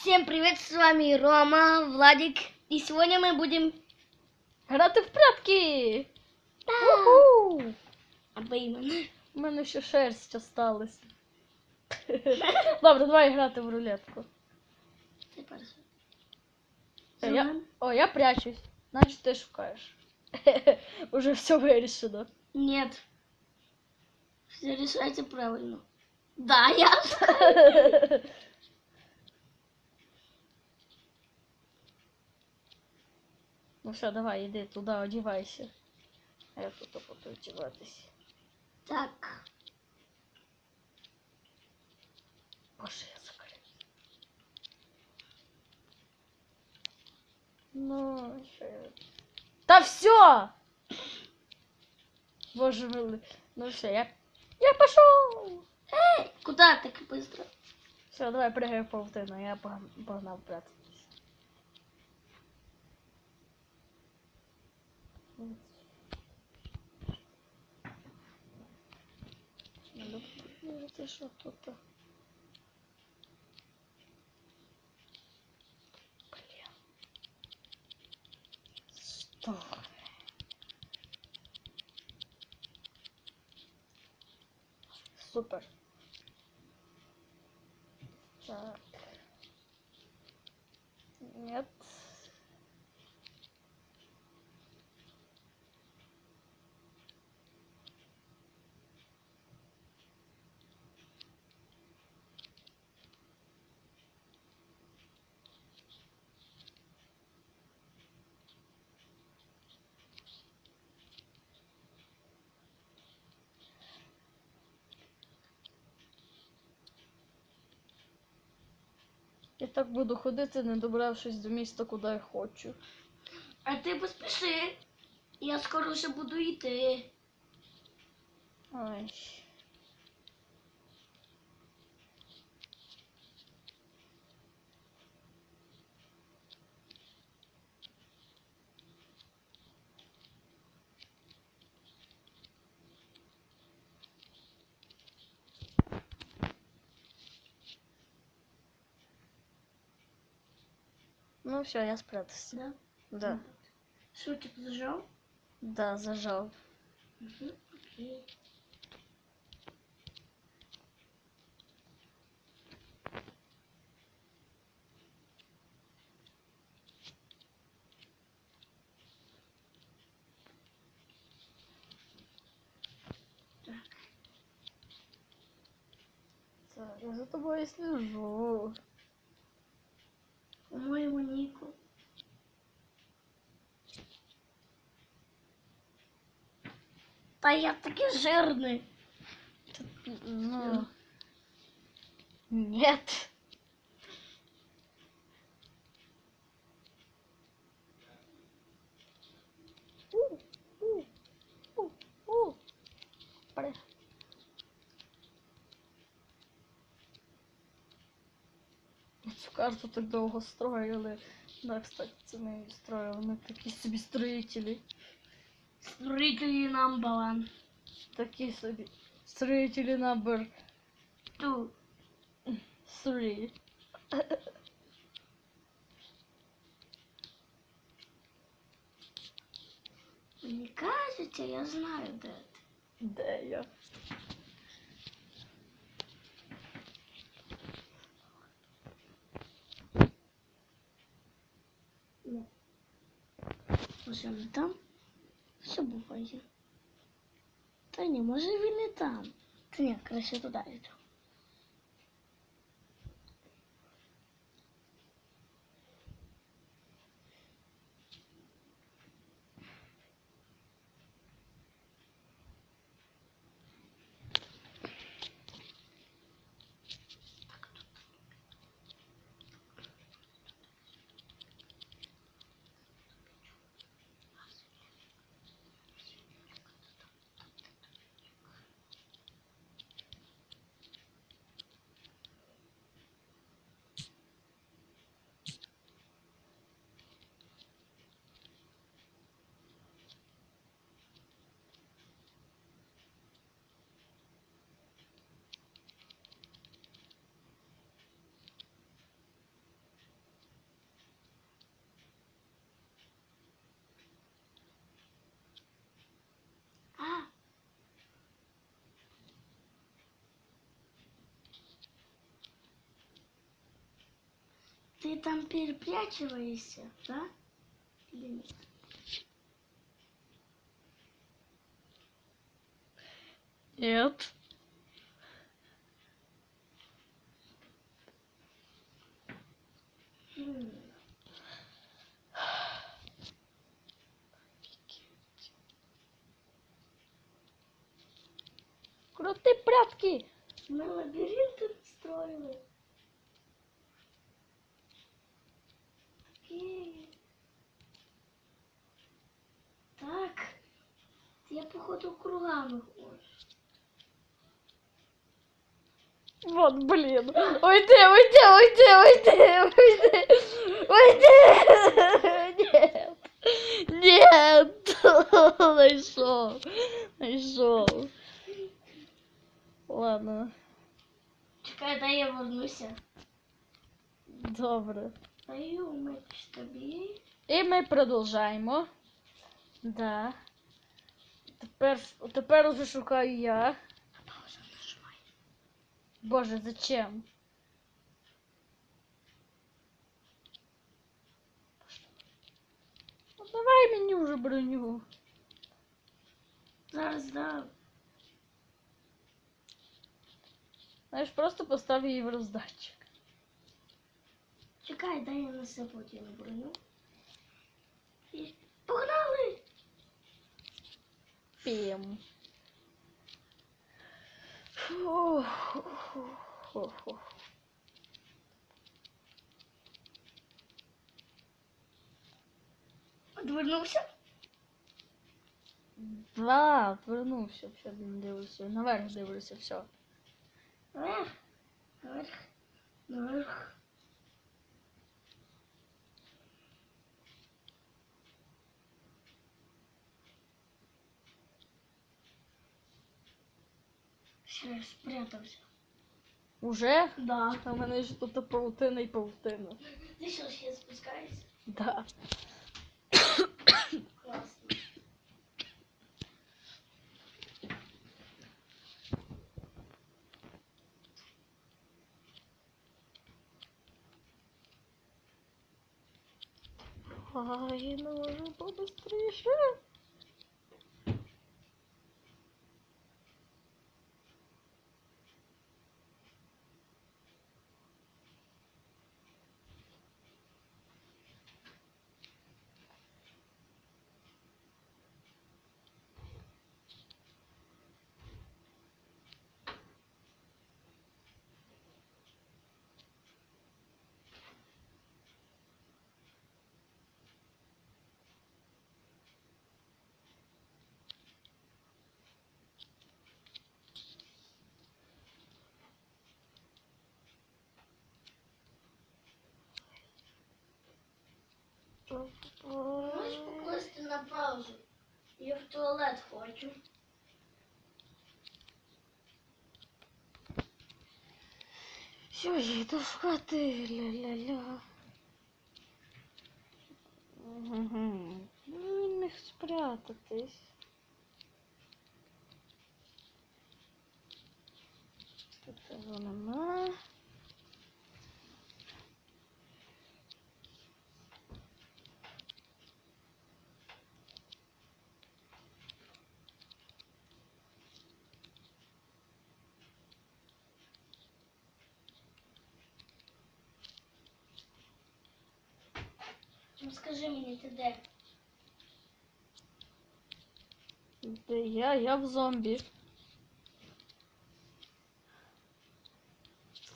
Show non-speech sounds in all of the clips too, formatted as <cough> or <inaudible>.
Всем привет, с вами Рома, Владик. И сегодня мы будем... Грати в прятки! Да. Або именно. У мене ще шерсть осталась. <laughs> Добре, давай грати в рулетку. Ты паразит. Е, Я... О, я прячусь. Значить ти шукаєш. <laughs> Уже все вирішено. Нет. Все решайте правильно. Да, я. <laughs> Ну все, давай, іди туди, одівайся. А я тут буду одіватись. Так. Боже, я закрив. Ну, що я... Та все! Боже милий. Ну все, я... Я пошел! Эй, куда так быстро? Все, давай прыгай в паутину, я пог- погнав прятатись. Надо подивитися, що тут. Блін. Що? Супер. Так. Нет. Я так буду ходити, не добравшись до міста, куди я хочу. А ти поспіши. Я скоро вже буду йти. Ой. Ну все, я спрятался. Да? Да, Шутик зажав? да, зажал. Угу. Окей. Так, я за тобой слежу. По-моєму, Ніку. Та я такий жирний. Ну, нет. У, у, у, у. Пре- Цю карту так довго строїли. Да, кстати, це її строїли. Ми такі собі строїтелі. Строителі number one. Такі собі. Строїтелі number Two. three. Мені кажеться, я знаю, де ти. Де я? Ну. Може не там? Що буває? Та ні, може він не там. Та ні, краще туди йду. Ты там перепрячиваешься, да? Или нет? Нет. походу кругами хожу. Вот, блин. Уйди, уйди, уйди, уйди, уйди. Уйди. Нет. Нет. Нашел. Нашел. Ладно. Чекай, дай я вернуся. Добре. Даю меч тобі. І ми продовжаємо. Да. Тепер, тепер уже шукаю я. Боже, зачем? Ну, давай мені вже броню. Зараз дам. Знаєш, просто постав її в роздатчик. Чекай, дай я насипу ті на броню. Погнали! Пім. Фу, фу, фу. Да, вернувся, все дивлюся. Наверх дивлюся, все. Наверх. Наверх. Наверх. Я спрятався. Уже? Да. А в мене ж тут паутина і паутина. Ти що, ще спускаєшся? Да. Класно. Ай, ну може Можеш покласти на паузу? Я в туалет хочу. Все, я йду шукати. Ля-ля-ля. Мгм. Ну, він міг спрятатись. Тут його нема. Ну скажи мені, ти де? Де я? Я в зомбі.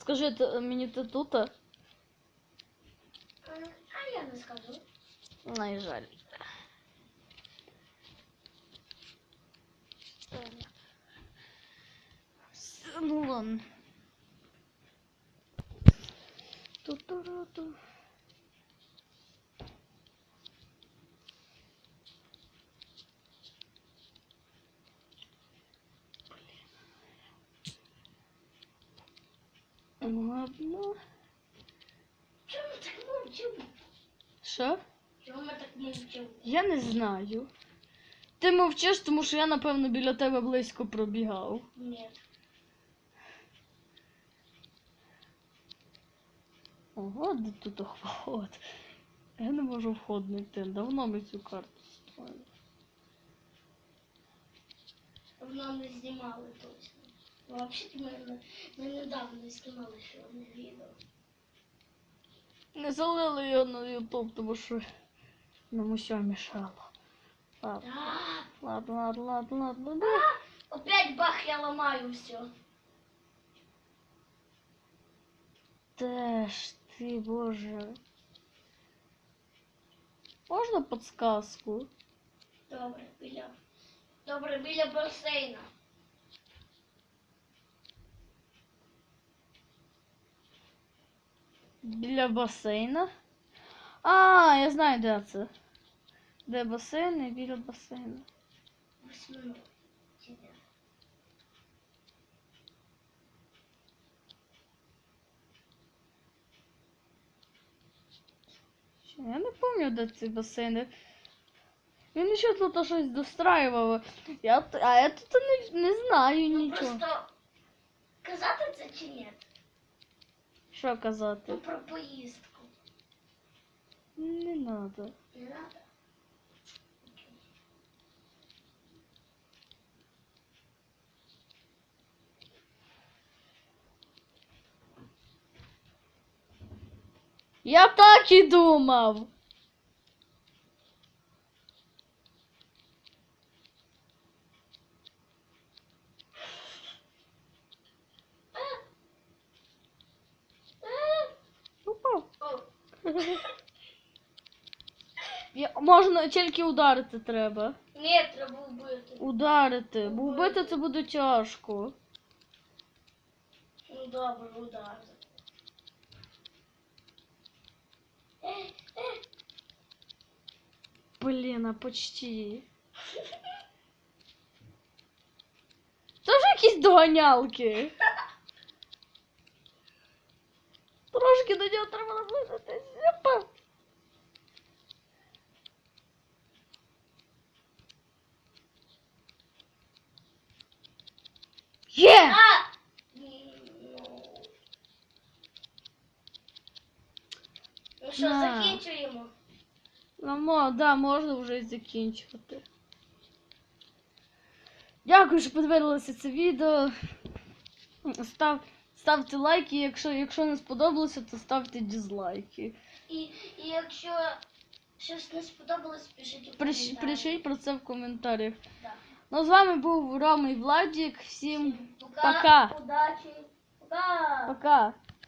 Скажи ти- мені ти тут? А, а я не скажу. Най жаль. С- Ну ладно. Ту-ту-ру-ту. Ладно. Чому ми так мовчимо? Що? Чому ми так мовчимо? Я не знаю. Ти мовчиш, тому що я, напевно, біля тебе близько пробігав. Ні. Ого, де тут вход. Я не можу вход знайти. Давно ми цю карту строїли. Давно не знімали точно. Ну, Взагалі ми, ми недавно знімали одне відео. Не залили його на Ютуб, тому що нам усе мішало. Ладно, ладно, ладно, ладно, ладно. да. Опять бах, я ламаю все. Ж ти, боже. Можна подсказку? Добре, біля. Добре, біля басейна. Біля басейна. А, я знаю, де це. Де басейн і біля басейну. Я не пам'ятаю, де ці басейни. Він ще тут щось достраював. Я, а я тут не, не знаю Ну нічого. просто казати це чи ні? Що Ну казати? про поїздку. Не надо. Не надо? Я так і думав. Можна тільки ударити треба. ні, треба вбити. Ударити. Бо вбити це буде тяжко. Ну добре, удар. Е, Блін, а почти. Це вже якісь доганялки. <laughs> Трошки до нього треба наблизитися. Опа. Є! А! Ну. Ну що, На. закінчуємо? Ну, мо, да, можна вже закінчувати. Дякую, що подивилися це відео. Став, ставте лайки, якщо, якщо не сподобалося, то ставте дізлайки. І, і якщо щось не сподобалось, пишіть у Приш, пишіть про це в коментарях. Да. Ну, з вами був Рома і Владік. Всім Пока. Пока. Удачі. Пока. пока!